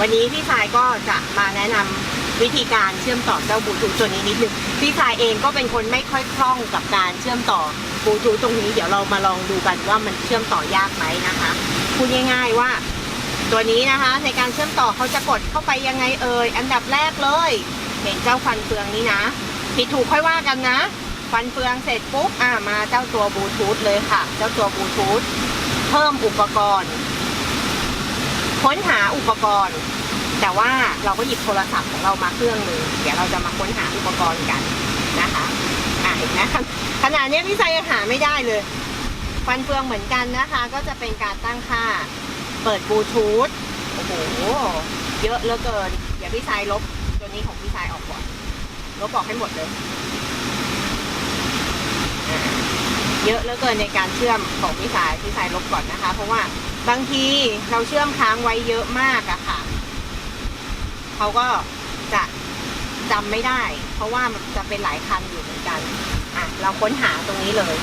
วันนี้พี่ชายก็จะมาแนะนำวิธีการเชื่อมต่อเจ้าบลูทูธตัวนี้นิดนึงพี่ชายเองก็เป็นคนไม่ค่อยคล่องกับการเชื่อมต่อบลูทูธตรงนี้เดี๋ยวเรามาลองดูกันว่ามันเชื่อมต่อยากไหมนะคะพูดง่าย ๆว่าตัวนี้นะคะในการเชื่อมต่อเขาจะกดเข้าไปยังไงเอ่ยอันดับแรกเลย เห็นเจ้าฟันเฟืองนี้นะผิดถูกค่อยว่ากันนะ ฟันเฟืองเสร็จปุ๊บอ่ามาเจ้าตัวบลูทูธเลยค่ะ เจ้าตัวบลูทูธเพิ่มอุปกรณ์ ค้นหาอุปกรณ์ แต่ว่าเราก็หยิบโทรศัพท์ของเรามาเครื่องหนึ่งเดี๋ยวเราจะมาค้นหาอุปกรณ์กันนะคะอ่าเห็นไหมขนาดนี้พี่ชายยังหาไม่ได้เลยฟันเฟืองเหมือนกันนะคะ ก็จะเป็นการตั้งค่าเปิดบลูทูธโอ้โหเยอะเหลือเกินเดี๋ยวพี่ชายลบตัวนี้ของพี่ชายออกก่อนลบออกให้หมดเลย เยอะเหลือเกินในการเชื่อมของพี่ชายพี่ชายลบก่อนนะคะ เพราะว่า บางทีเราเชื่อมค้างไว้เยอะมากอะค่ะ เขาก็จะจำไม่ได้ เพราะว่ามันจะเป็นหลายคันอยู่เหมือนกัน อะ เราค้นหาตรงนี้เลย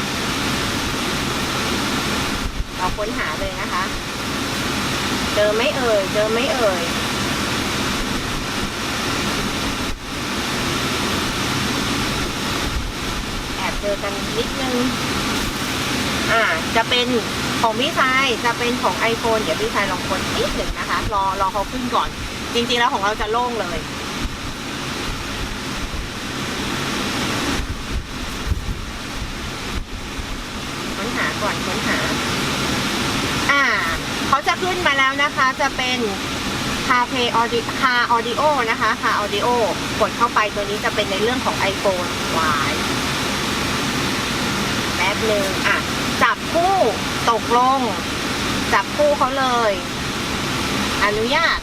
เราค้นหาเลยนะคะ เจอไม่เอ่ย เจอไม่เอ่ยแอบเจอกันนิดนึง อ่า จะเป็น ของพี่ชายจะเป็นของ iPhone เดี๋ยวพี่ชายลองคนนิดหนึ่งนะคะ รอรอเขาขึ้นก่อน จริง ๆ แล้วของเราจะโล่งเลยค้นหาก่อนค้นหา อ่าเขาจะขึ้นมาแล้วนะคะ จะเป็น CarPlay Audio Car Audio นะคะ Car Audio กดเข้าไปตัวนี้จะเป็นในเรื่องของ iPhone วายแป๊บหนึ่งอะ คู่ ตกลง จับคู่เขาเลย อนุญาต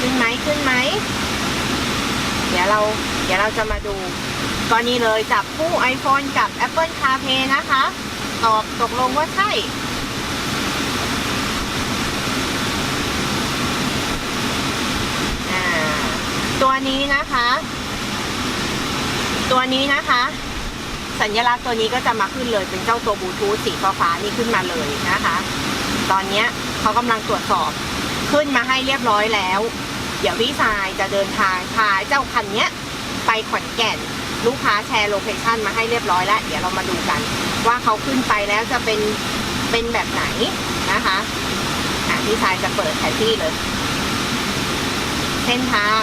ขึ้นไหมขึ้นไหม เดี๋ยวเรา เดี๋ยวเราจะมาดูกรณีเลยจับคู่ iPhone กับ Apple CarPlay นะคะ ตอบตกลงว่าใช่ ตัวนี้นะคะ ตัวนี้นะคะ สัญลักษณ์ตัวนี้ก็จะมาขึ้นเลยเป็นเจ้าตัวบลูทูธสีฟ้าๆนี่ขึ้นมาเลยนะคะ ตอนนี้เขากำลังตรวจสอบขึ้นมาให้เรียบร้อยแล้ว เดี๋ยวพี่ชายจะเดินทางพาเจ้าคันนี้ไปขอนแก่นลูกค้าแชร์โลเคชันมาให้เรียบร้อยแล้วเดี๋ยวเรามาดูกัน ว่าเขาขึ้นไปแล้วจะเป็นเป็นแบบไหนนะคะะพี่ชายจะเปิดแผนที่เลย เส้นทาง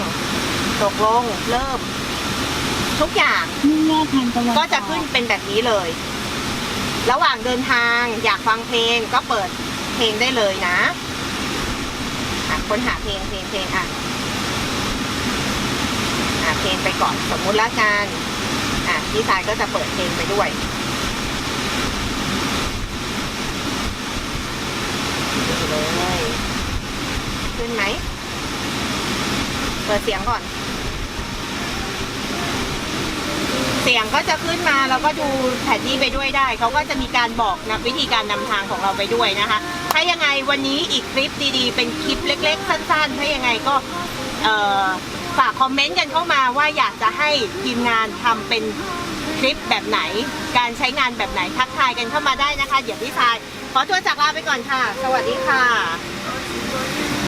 ตกลงเริ่ม ทุกอย่างมุ่งหน้าทางตะวันก็จะขึ้นเป็นแบบนี้เลย ระหว่างเดินทางอยากฟังเพลงก็เปิดเพลงได้เลยนะอะค้นหาเพลงเพลงเพลงอะอะเพลงไปก่อนสมมุติละกันอะพี่ชายก็จะเปิดเพลงไปด้วยนี่เลย ขึ้นไหม เปิดเสียงก่อน เสียงก็จะขึ้นมาแล้วก็ดูแผนที่ไปด้วยได้ เขาก็จะมีการบอกนะวิธีการนำทางของเราไปด้วยนะคะ ถ้ายังไงวันนี้อีกคลิปดีๆ เป็นคลิปเล็ก ๆ สั้น ๆ ถ้ายังไงก็ฝากคอมเมนต์กันเข้ามาว่าอยากจะให้ทีมงานทำเป็นคลิปแบบไหน การใช้งานแบบไหนทักทายกันเข้ามาได้นะคะ เดี๋ยวพี่ชายขอตัวจากลาไปก่อนค่ะ สวัสดีค่ะ